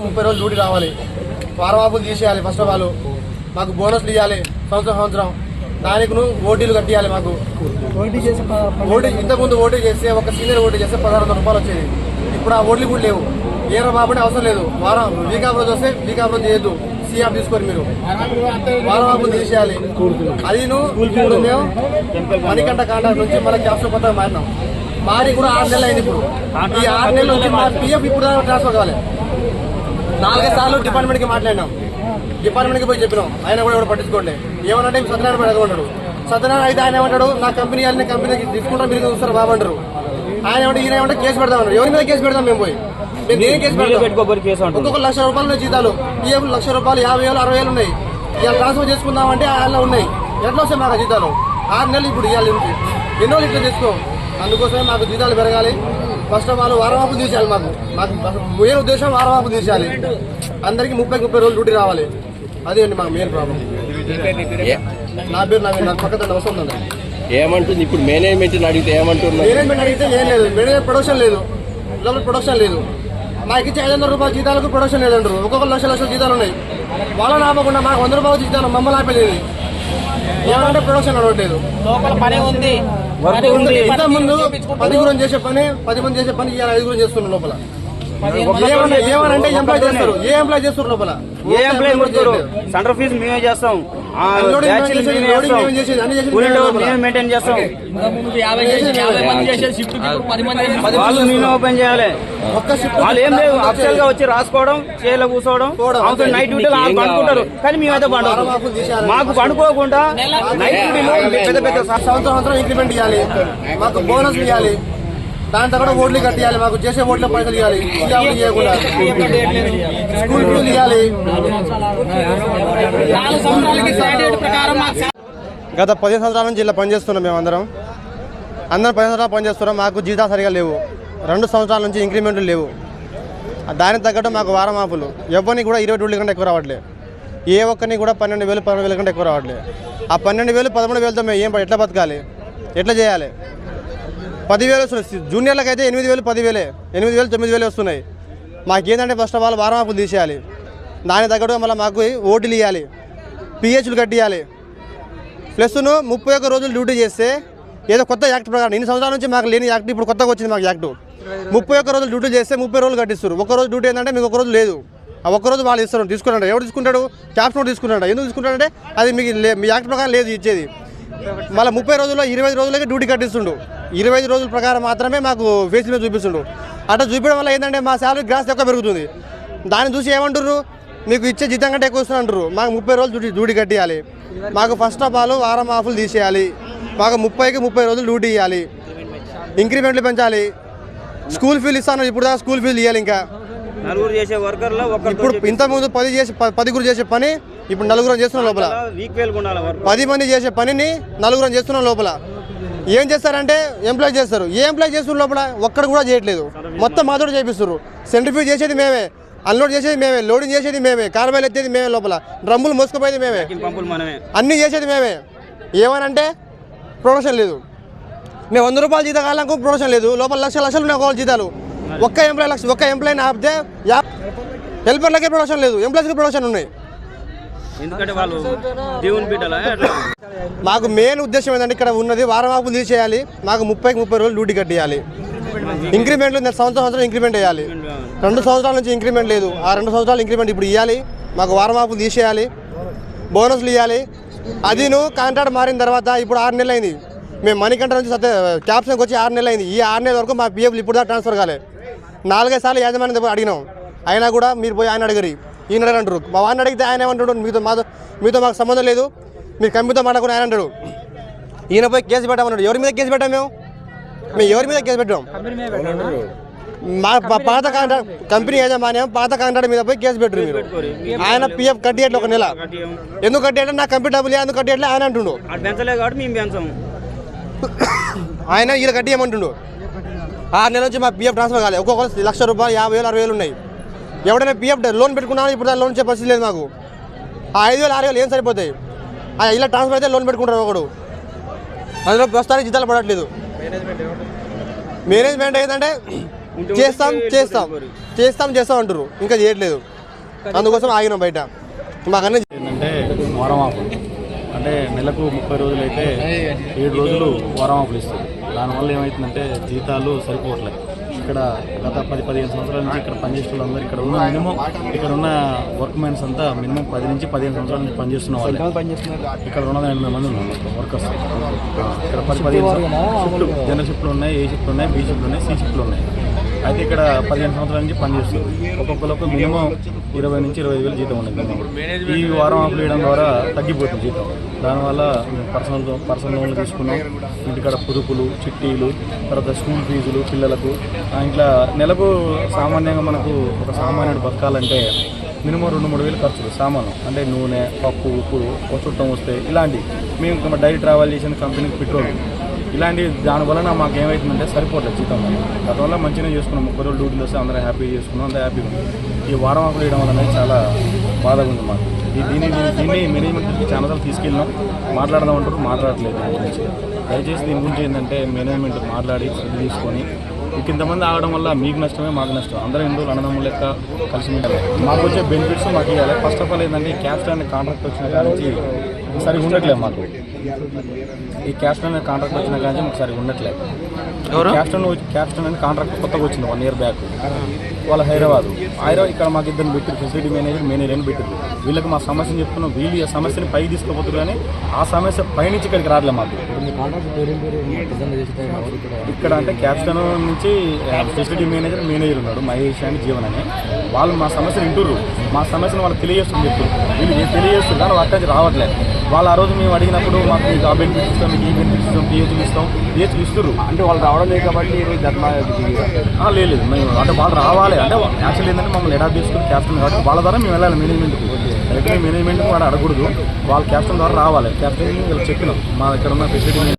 మాకు ముప్పై రోజులు డ్యూటీ రావాలి. వారం ఆపులు తీసేయాలి ఫస్ట్ ఆఫ్ ఆల్ మాకు బోనస్లు ఇవ్వాలి సంవత్సరం సంవత్సరం. దానికి నువ్వు ఓటీలు కట్టియాలి మాకు. ఓటీ ఇంతకుముందు ఓటీ చేస్తే ఒక సీనియర్ ఓటీ చేస్తే పదహారు వందల రూపాయలు వచ్చేది. ఇప్పుడు ఆ ఓట్లు కూడా లేవు. ఏ బాబునే అవసరం లేదు. వారం వీక్ ఆఫ్ రోజు వస్తే వీక్ ఆఫ్ రోజు చేయొద్దు సీఆఫ్ తీసుకోరు మీరు. వారం తీసేయాలి. అది నువ్వు ఇప్పుడు మేము మణికంఠ కాంటాక్ట్ నుంచి మన క్యాప్స్ కొత్తగా మారినాం. మారి కూడా ఆరు నెలలు అయింది ఇప్పుడు. ఈ ఆరు నెలల నుంచి మా పిఎఫ్ ఇప్పుడు ట్రాన్స్ఫర్ కావాలి నాలుగైదు సార్లు డిపార్ట్మెంట్కి మాట్లాడినాం. డిపార్ట్మెంట్కి పోయి చెప్పినాం. ఆయన కూడా ఎవరు పట్టించుకోండి. ఏమనంటే సత్యనారాయణ పడి అడగమంటాడు సత్యనారాయణ అయితే ఆయన ఏమంటాడు? నా కంపెనీ వాళ్ళని కంపెనీకి తీసుకుంటాం మీరు చూస్తారు బాబు అంటారు. ఆయన ఏమంటే ఈయన ఏమంటే కేసు పెడదాం అన్నారు ఎవరి మీద కేసు పెడదాం మేము పోయి? మేము దేని కేసు పెడతాం? ఒక్కొక్క లక్ష రూపాయలు ఉన్నాయి జీతాలు. ఈ లక్ష రూపాయలు యాభై వేలు అరవై వేలు ఉన్నాయి. ఇవాళ ట్రాన్స్ఫర్ చేసుకుందామంటే ఆయన ఉన్నాయి. ఎట్లా వస్తాయి మాకు జీతాలు? ఆరు నెలలు ఇప్పుడు ఇవాళ నుంచి. ఎన్నో రోజులు ఇట్లా చేసుకో? అందుకోసమే మాకు జీతాలు పెరగాలి. ఫస్ట్ ఆఫ్ ఆల్ వారమాపు తీసేయాలి మాకు. మాకు మెయిన్ ఉద్దేశం వారమాపు తీసేయాలి. అందరికి ముప్పై ముప్పై రోజులు డ్యూటీ రావాలి. అదే అండి మాకు మెయిన్ ప్రాబ్లం నా పేరు నా నాకు పక్కన అవసరం ఉంది ఏమంటుంది? ఇప్పుడు మేనేజ్మెంట్ అడిగితే ఏమంటున్నారు? మేనేజ్మెంట్ అడిగితే ఏం లేదు. మేనేజ్మెంట్ ప్రొడక్షన్ లేదు. లోపల ప్రొడక్షన్ లేదు. మాకు ఇచ్చే ఐదు వందల రూపాయల జీతాలకు ప్రొడక్షన్ లేదంటారు. ఒక్కొక్క లక్ష లక్షల జీతాలు ఉన్నాయి. వాళ్ళని ఆపకుండా మాకు వంద రూపాయల జీతాలు మమ్మల్ని ఆపలేదు ఏమంటే ప్రొడక్షన్ నడవట్లేదు లోపల పని ఉంది. వర్క్ ఉంది. ఇంత ముందు పది గురించి చేసే పని పది మంది చేసే పని ఇవాళ ఐదుగురు చేస్తున్నారు లోపల. ఏమన్నా ఏమనంటే ఎంప్లాయ్ చేస్తారు. ఏ ఎంప్లాయ్ చేస్తారు లోపల? ఏ ఎంప్లాయ్ సెంటర్ ఫీజు మేమే చేస్తాం. మెయింటైన్ చేస్తాం. వాళ్ళు ఓపెన్ చేయాలి. వాళ్ళు ఏం అఫిషియల్గా వచ్చి రాసుకోవడం చేయలో కూర్చోవడం. అవసరం నైట్ డ్యూటీలో వాళ్ళు పండుకుంటారు. కానీ మేమైతే తీసేయాలి. మాకు పండుకోకుండా నైట్ డ్యూటీలో పెద్ద పెద్ద సంవత్సరం సంవత్సరం ఇంక్రిమెంట్ ఇవ్వాలి. మాకు బోనస్ ఇవ్వాలి. దాని తర్వాత ఓట్లు కట్టియాలి మాకు చేసే ఓట్ల పైసలు ఇవ్వాలి. చేయకుండా స్కూల్ ఫీజులు ఇవ్వాలి. గత పది సంవత్సరాల నుంచి ఇలా పనిచేస్తున్నాం మేము అందరం అందరం పది సంవత్సరాలు పనిచేస్తున్నాం మాకు జీతాలు సరిగా లేవు. రెండు సంవత్సరాల నుంచి ఇంక్రిమెంట్లు లేవు. దానికి తగ్గట్టు మాకు వారం ఆపులు. ఎవరిని కూడా ఇరవై రెండు కంటే ఎక్కువ రావట్లే ఏ ఒక్కరిని కూడా పన్నెండు వేలు పదమూడు వేల కంటే ఎక్కువ రావట్లే ఆ పన్నెండు వేలు పదమూడు వేలతో మేము ఏం ఎట్లా బతకాలి? ఎట్లా చేయాలి? పదివేలు వస్తున్నాయి. జూనియర్లకు అయితే ఎనిమిది వేలు పదివేలే. ఎనిమిది వేలు తొమ్మిది వేలు వస్తున్నాయి. మాకేంటంటే ఫస్ట్ ఆఫ్ ఆల్ వారం ఆపులు తీసేయాలి. దానికి తగ్గట్టుగా మళ్ళీ మాకు ఓటీలు ఇవ్వాలి పిహెచ్లు కట్టియాలి ప్లస్ ముప్పై ఒక్క రోజులు డ్యూటీ చేస్తే ఏదో కొత్త యాక్ట్ ప్రకారం ఇన్ని సంవత్సరాల నుంచి మాకు లేని యాక్ట్ ఇప్పుడు కొత్తగా వచ్చింది మాకు యాక్ట్. ముప్పై ఒక్క రోజులు డ్యూటీ చేస్తే ముప్పై రోజులు కట్టిస్తారు. ఒక రోజు డ్యూటీ ఏంటంటే మీకు ఒక రోజు లేదు. ఆ ఒక్కరోజు వాళ్ళు ఇస్తారు. తీసుకున్నాడు ఎవరు తీసుకుంటాడు? క్యాప్స్ నోట్ తీసుకున్నాడు ఎందుకు తీసుకుంటాడంటే అది మీకు లే- మీ యాక్ట్ ప్రకారం లేదు ఇచ్చేది. మళ్ళీ ముప్పై రోజుల్లో ఇరవై రోజులకి డ్యూటీ కట్టిస్తుండు. ఇరవై ఐదు రోజుల ప్రకారం మాత్రమే మాకు ఫేస్ మీద చూపిస్తుండు. అట్లా చూపించడం వల్ల ఏంటంటే మా శాలరీ గ్రాస్ ఎక్కువ పెరుగుతుంది. దాన్ని చూసి ఏమంటారు మీకు ఇచ్చే జీతం కంటే ఎక్కువ అంటారు మాకు ముప్పై రోజులు డ్యూటీ డ్యూటీ కట్టియాలి. మాకు ఫస్ట్ ఆఫ్ ఆల్ వారం ఆఫులు తీసేయాలి. మాకు ముప్పైకి ముప్పై రోజులు డ్యూటీ ఇవ్వాలి ఇంక్రిమెంట్లు పెంచాలి. స్కూల్ ఫీజు ఇస్తాను ఇప్పుడు దాకా స్కూల్ ఫీజు ఇవ్వాలి ఇంకా. ఇప్పుడు ఇంతకుముందు పది చేసి ప- పదిగురు చేసే పని ఇప్పుడు నలుగురు చేస్తున్నాం లోపల. పది మంది చేసే పనిని నలుగురం చేస్తున్నాం లోపల. ఏం చేస్తారంటే ఎంప్లాయ్ చేస్తారు. ఏ ఎంప్లాయ్ చేస్తున్నారు లోపల? ఒక్కడ కూడా చేయట్లేదు. మొత్తం మాతోడు చేపిస్తారు సెంట్రిఫ్యూజ్ చేసేది మేమే. అన్లోడ్ చేసేది మేమే. లోడింగ్ చేసేది మేమే. కార్బాయిల్ ఎత్తేది మేమే లోపల. డ్రమ్ములు మోసుకుపోయేది మేమే. అన్నీ చేసేది మేమే. ఏమనంటే ప్రొడక్షన్ లేదు. మేము వంద రూపాయలు జీతం కావాలకు ప్రొడక్షన్ లేదు. లోపల లక్ష లక్షలు ఉన్నాయి ఒకవేళ జీతాలు. ఒక్క ఎంప్లాయ్ లక్ష ఒక్క ఎంప్లాయ్ని ఆపితే హెల్పర్లకే ప్రొడక్షన్ లేదు. ఎంప్లాయీస్కి ప్రొడక్షన్ ఉన్నాయి. ఎందుకంటే వాళ్ళు దేవుని బిడ్డలా? మాకు మెయిన్ ఉద్దేశం ఏంటంటే ఇక్కడ ఉన్నది వారం తీసేయాలి. మాకు ముప్పైకి ముప్పై రోజులు డ్యూటీ కట్టేయాలి. ఇంక్రిమెంట్లు సంవత్సరం సంవత్సరం ఇంక్రిమెంట్ వేయాలి. రెండు సంవత్సరాల నుంచి ఇంక్రిమెంట్ లేదు. ఆ రెండు సంవత్సరాలు ఇంక్రిమెంట్ ఇప్పుడు ఇవ్వాలి మాకు వారం తీసేయాలి. బోనస్లు ఇవ్వాలి అది నువ్వు కాంట్రాక్ట్ మారిన తర్వాత ఇప్పుడు ఆరు నెలలు అయింది. మేము మణికంఠ నుంచి సత్య క్యాప్షన్కి వచ్చి ఆరు నెలలు అయింది. ఈ ఆరు నెలల వరకు మా పిఎఫ్లు ఇప్పుడు దాకా ట్రాన్స్ఫర్ కాలే. నాలుగైదు సార్లు యాజమాన్యం దగ్గర అడిగినాం. అయినా కూడా మీరు పోయి ఆయన అడిగారు ఈయన అంటారు మా వాడిని అడిగితే ఆయన ఏమంటాడు? మీతో మాతో మీతో మాకు సంబంధం లేదు. మీరు కంపెనీతో మాట్లాడుకుని ఆయన అంటాడు. ఈయన పోయి కేసు పెట్టామన్నాడు. ఎవరి మీద కేసు పెట్టాం మేము? మేము ఎవరి మీద కేసు పెట్టాం? మా మా పాత కాంట్రాక్ట్ కంపెనీ యాజమాన్యం పాత కాంట్రాక్ట్ మీద పోయి కేసు పెట్టరు మీరు. ఆయన పిఎఫ్ కట్టేయట్లే ఒక నెల. ఎందుకు కట్టేయట్లే? నా కంపెనీ డబ్బులు ఎందుకు కట్టేయట్లే? ఆయన అంటుండు. ఆయన వీళ్ళు కట్టేయమంటుండు. ఆరు నెలల నుంచి మా పిఎఫ్ ట్రాన్స్ఫర్ కాలేదు ఒక్కొక్కరు లక్ష రూపాయలు యాభై వేలు అరవై వేలు ఉన్నాయి. ఎవడైనా పిఎఫ్ లోన్ పెట్టుకున్నామో ఇప్పుడు లోన్ ఇచ్చే పరిస్థితి లేదు మాకు. ఆ ఐదు వేలు ఆరు వేలు ఏం సరిపోతాయి? ఆ ఇలా ట్రాన్స్ఫర్ అయితే లోన్ పెట్టుకుంటారు ఒకడు. అందులో ప్రస్తుతానికి జీతాలు పడట్లేదు. మేనేజ్మెంట్ ఏంటంటే చేస్తాం చేస్తాం. చేస్తాం చేస్తాం అంటారు ఇంకా చేయట్లేదు. అందుకోసం ఆగినాం బయట. మాకన్నీ ఏంటంటే వారం ఆఫ్ అంటే నెలకు ముప్పై రోజులు అయితే ఏడు రోజులు వారం ఆఫ్లు ఇస్తారు. దానివల్ల ఏమవుతుందంటే జీతాలు సరిపోవట్లేదు. ఇక్కడ గత పది పదిహేను సంవత్సరాల నుంచి ఇక్కడ పనిచేసే వాళ్ళందరూ ఇక్కడ ఉన్న మినిమం ఇక్కడ ఉన్న వర్క్ మ్యాన్స్ అంతా మినిమం పది నుంచి పదిహేను సంవత్సరాల నుంచి పనిచేస్తున్న వాళ్ళు. ఇక్కడ రెండు వందల ఎనభై మంది ఉన్నారు వర్కర్స్. ఇక్కడ పది పదిహేను షిఫ్ట్లు జనరల్ షిఫ్ట్లు ఉన్నాయి ఏ షిఫ్ట్లు ఉన్నాయి బి షిఫ్ట్లు ఉన్నాయి సి షిఫ్ట్లు ఉన్నాయి. అయితే ఇక్కడ పదిహేను సంవత్సరాల నుంచి పనిచేస్తుంది. ఒక్కొక్కరికి మినిమం ఇరవై నుంచి ఇరవై వేలు జీతం ఉండదు. ఈ వారం ఆఫ్లు వేయడం ద్వారా తగ్గిపోతుంది జీతం. దానివల్ల పర్సనల్ పర్సనల్ లోన్లు తీసుకున్నాం. ఇంటికాడ పొదుపులు చిట్టీలు తర్వాత స్కూల్ ఫీజులు పిల్లలకు. ఇట్లా నెలకు సామాన్యంగా మనకు ఒక సామాన్యుడు బతకాలంటే మినిమం రెండు మూడు వేలు ఖర్చులు సామాను. అంటే నూనె పప్పు ఉప్పు చుట్టం వస్తే ఇలాంటివి. మేము డైరీ ట్రావెల్ చేసిన కంపెనీకి పెట్రోల్. ఇలాంటి దాని వలన మాకు ఏమవుతుందంటే సరిపోతుంది జీతం గతంలో మంచిగా చేసుకున్నాం. ముప్పై రోజులు డ్యూటీలు వస్తే అందరూ హ్యాపీగా చేసుకున్నాం అందరూ హ్యాపీగా ఈ వారం ఆఫ్ వేయడం వల్ల అనేది చాలా బాధగా ఉంది మాకు. ఈ దీన్ని దీన్ని దీన్ని మేనేజ్మెంట్కి చాలా సార్లు తీసుకెళ్ళినాం. మాట్లాడదాం అంటారు మాట్లాడట్లేదు. దయచేసి దీని గురించి ఏంటంటే మేనేజ్మెంట్ మాట్లాడి తీసుకొని ఇంతమంది ఆగడం వల్ల మీకు నష్టమే మాకు నష్టం. అందరం హిందువులు అన్నదమ్ముల లెక్క కలిసి ఉండాలి? మాకు వచ్చే బెనిఫిట్స్ మాకు ఇవ్వాలి. ఫస్ట్ ఆఫ్ ఆల్ ఏంటంటే ఈ క్యాస్ట్ అనే కాంట్రాక్ట్ వచ్చిన కానీ నుంచి సరిగా ఉండట్లేదు మాకు. ఈ క్యాస్ట్ అనే కాంట్రాక్ట్ వచ్చిన కానీ మాకు సరిగా ఉండట్లేదు. క్యాప్టెన్ క్యాప్టెన్ అని కాంట్రాక్ట్ కొత్తగా వచ్చింది వన్ ఇయర్ బ్యాక్. వాళ్ళ హైదరాబాద్. హైదరాబాద్ ఇక్కడ మాకు ఇద్దరు పెట్టారు ఫెసిలిటీ మేనేజర్ మేనేజర్ అని పెట్టారు వీళ్ళకి మా సమస్యను చెప్తున్నాం. వీళ్ళు ఈ సమస్యని పైకి తీసుకుపోతారు కానీ ఆ సమస్య పైనుంచి ఇక్కడికి రావట్లేదు మాకు. ఇక్కడ? అంటే క్యాప్టెన్ నుంచి ఫెసిలిటీ మేనేజర్ మేనేజర్ ఉన్నాడు మహేష్ అని జీవన్ అని. వాళ్ళు మా సమస్యను వింటుర్రు. మా సమస్యను వాళ్ళు తెలియజేస్తుంది చెప్తారు వీళ్ళు ఏం తెలియజేస్తారు కానీ అక్కడి నుంచి రావట్లేదు. వాళ్ళు ఆ రోజు మేము అడిగినప్పుడు మాకు మీకు ఆ బెనిఫిట్స్ ఇస్తాం మీకు ఈ బెనిఫిట్స్ ఇస్తాం పిహెచ్లు ఇస్తాం పిహెచ్లు ఇస్తుర్రు. అంటే వాళ్ళు రావడం లేదు కాబట్టి ఈరోజు ధర్నా ఆ, లేదు మేము అంటే వాళ్ళు రావాలి. అంటే యాక్చువల్లీ ఏంటంటే మమ్మల్ని ఎడాప్ట్ చేసుకుని క్యాప్టెన్ కాబట్టి వాళ్ళ ద్వారా మేము వెళ్ళాలి మేనేజ్మెంట్కి అయితే మేనేజ్మెంట్కి వాడు అడగకూడదు. వాళ్ళ క్యాప్టెన్ ద్వారా రావాలి. క్యాప్టెన్ వీళ్ళకి చెప్పినాం. మా దగ్గర ఉన్న ఫెసిలిటీ